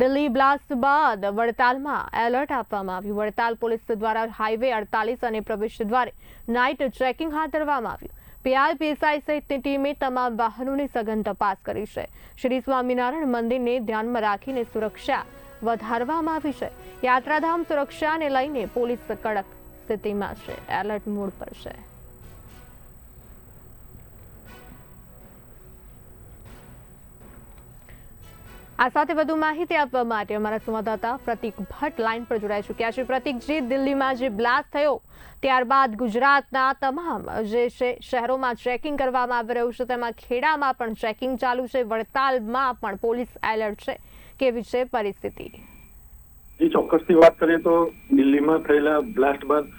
Delhi blast બાદ વડતાલમાં alert આપવામાં આવ્યું. વડતાલ પોલીસ દ્વારા હાઈવે અડતાલીસ અને પ્રવેશ દ્વારે નાઇટ ચેકિંગ હાથ ધરવામાં આવ્યું. પીઆઈ પીએસઆઈ સહિતની ટીમે તમામ વાહનોની સઘન તપાસ કરી છે. શ્રી સ્વામિનારાયણ મંદિરને ધ્યાનમાં રાખીને સુરક્ષા વધારવામાં આવી છે. યાત્રાધામ સુરક્ષાને લઈને પોલીસ કડક સ્થિતિમાં છે. એલર્ટ મોડ પર છે. આ સાથે વધુ માહિતી આપવા માટે અમારા સંવાદદાતા પ્રતિક ભટ્ટ લાઈન પર જોડાઈ ચૂક્યા છે. પ્રતિકજી દિલ્હીમાં જે બ્લાસ્ટ થયો, ત્યારબાદ ગુજરાતના તમામ જે છે શહેરોમાં ચેકિંગ કરવામાં આવી રહ્યું છે, તેમાં ખેડામાં પણ ચેકિંગ ચાલુ છે, વડતાલમાં પણ પોલીસ એલર્ટ છે. કેવી છે પરિસ્થિતિ? જી, ચોક્કસથી વાત કરીએ તો દિલ્હીમાં થયેલા બ્લાસ્ટ બાદ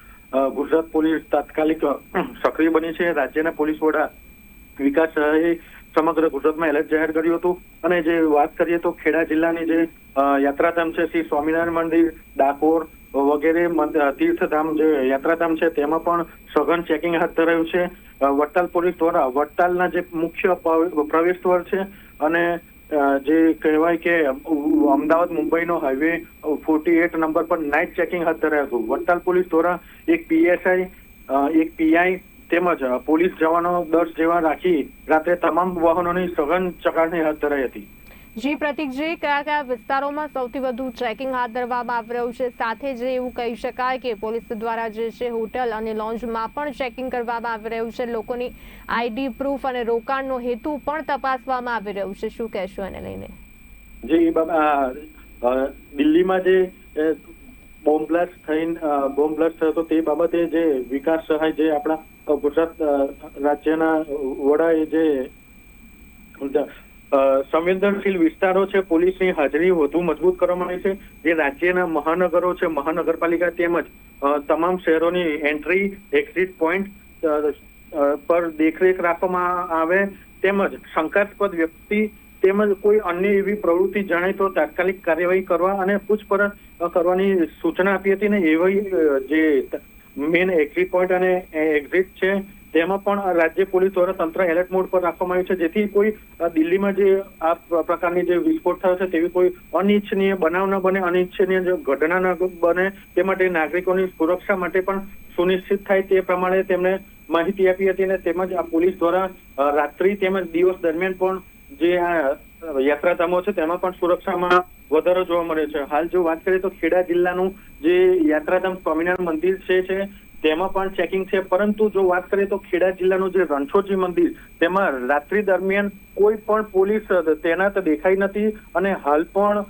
ગુજરાત પોલીસ તાત્કાલિક સક્રિય બની છે. રાજ્યના પોલીસ વડા વિકાસ સહાયે સમગ્ર ગુજરાતમાં એલર્ટ જાહેર કર્યું હતું. અને જે વાત કરીએ તો ખેડા જિલ્લાની જે યાત્રાધામ છે, શ્રી સ્વામિનારાયણ મંદિર, ડાકોર વગેરે તીર્થધામ જે યાત્રાધામ છે, તેમાં પણ સઘન ચેકિંગ હાથ ધરાયું છે. વડતાલ પોલીસ દ્વારા, વડતાલના જે મુખ્ય પ્રવેશ દ્વાર છે અને જે કહેવાય કે અમદાવાદ મુંબઈનો હાઈવે ફોર્ટી એટ નંબર પર નાઇટ ચેકિંગ હાથ ધરાયું હતું. વડતાલ પોલીસ દ્વારા એક પીએસઆઈ એક પીઆઈ તેમજ પોલીસ જવાનો દસ જેવા રાખી રાત્રે તમામ વાહનોની સઘન ચકાસણી હાથ ધરાઈ હતી. જી પ્રતિકજી કયા કયા વિસ્તારોમાં સૌથી વધુ ચેકિંગ હાથ ધરવામાં આવી રહ્યું છે? સાથે જે એવું કહી શકાય કે પોલીસ દ્વારા જે છે હોટલ અને લોન્જમાં પણ ચેકિંગ કરવામાં આવી રહ્યું છે. લોકોની આઈડી પ્રૂફ અને રોકાણનો હેતુ પણ તપાસવામાં આવી રહ્યું છે. શું કહેશો એને લઈને? જી બાબ- દિલ્હીમાં જે બોમ્બ બ્લાસ્ટ થઈને બોમ્બ બ્લાસ્ટ થયો હતો તે બાબતે જે વિકાસ સહાય જે આપણા ગુજરાત રાજ્યના વડાએ જે સંવેદનશીલ વિસ્તારો છે, પોલીસની હાજરી વધુ મજબૂત કરવામાં આવી છે, જે રાજ્યના મહાનગરો છે, મહાનગરપાલિકા તેમજ તમામ શહેરોની એન્ટ્રી, એક્ઝિટ પોઈન્ટ પર દેખરેખ રાખવામાં આવે, તેમજ શંકાસ્પદ વ્યક્તિ તેમજ કોઈ અન્ય એવી પ્રવૃત્તિ જણાય તો તાત્કાલિક કાર્યવાહી કરવા અને પૂછપરછ કરવાની સૂચના આપી હતી ને એવી જે મેન એક્ઝિટ પોઈન્ટ અને એક્ઝિટ છે, તેમાં પણ રાજ્ય પોલીસ દ્વારા તંત્ર એલર્ટ મોડ પર રાખવામાં આવ્યું છે, જેથી કોઈ દિલ્હીમાં જે આ પ્રકારની જે વિસ્ફોટ થયો છે, તેવી કોઈ અનિચ્છનીય બનાવ ન બને, અનિચ્છનીય જે ઘટના ન બને, તે માટે નાગરિકોની સુરક્ષા માટે પણ સુનિશ્ચિત થાય તે પ્રમાણે તેમણે માહિતી આપી હતી અને તેમજ આ પોલીસ દ્વારા રાત્રિ તેમજ દિવસ દરમિયાન પણ જે યાત્રાધામો છે, તેમાં પણ સુરક્ષામાં વધારો જોવા મળે છે. હાલ જો વાત કરીએ તો ખેડા જિલ્લાનું જે યાત્રાધામ સ્વામિનારાયણ મંદિર છે છે, તેમાં પણ ચેકિંગ છે. પરંતુ જો વાત કરીએ તો ખેડા જિલ્લાનું જે રણછોડજી મંદિર, તેમાં રાત્રિ દરમિયાન કોઈ પણ પોલીસ તૈનાત દેખાઈ નથી અને હાલ પણ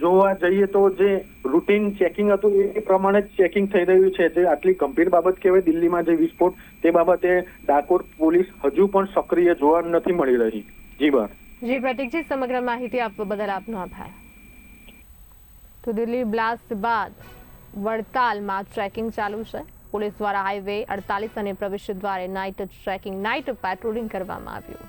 જોવા જઈએ તો જે રૂટીન ચેકિંગ હતું એ પ્રમાણે ચેકિંગ થઈ રહ્યું છે. જે આટલી ગંભીર બાબત કહેવાય, દિલ્હીમાં જે વિસ્ફોટ, તે બાબતે ડાકોર પોલીસ હજુ પણ સક્રિય જોવા નથી મળી રહી. જી, બા. જી પ્રતિકજી સમગ્ર માહિતી આપવા બદલ આપનો આભાર. તો દિલ્હી બ્લાસ્ટ બાદ વડતાલમાં ટ્રેકિંગ ચાલુ છે. પોલીસ દ્વારા હાઈવે અડતાલીસ અને પ્રવેશ દ્વારે નાઇટ ટ્રેકિંગ, નાઇટ પેટ્રોલિંગ કરવામાં આવ્યું.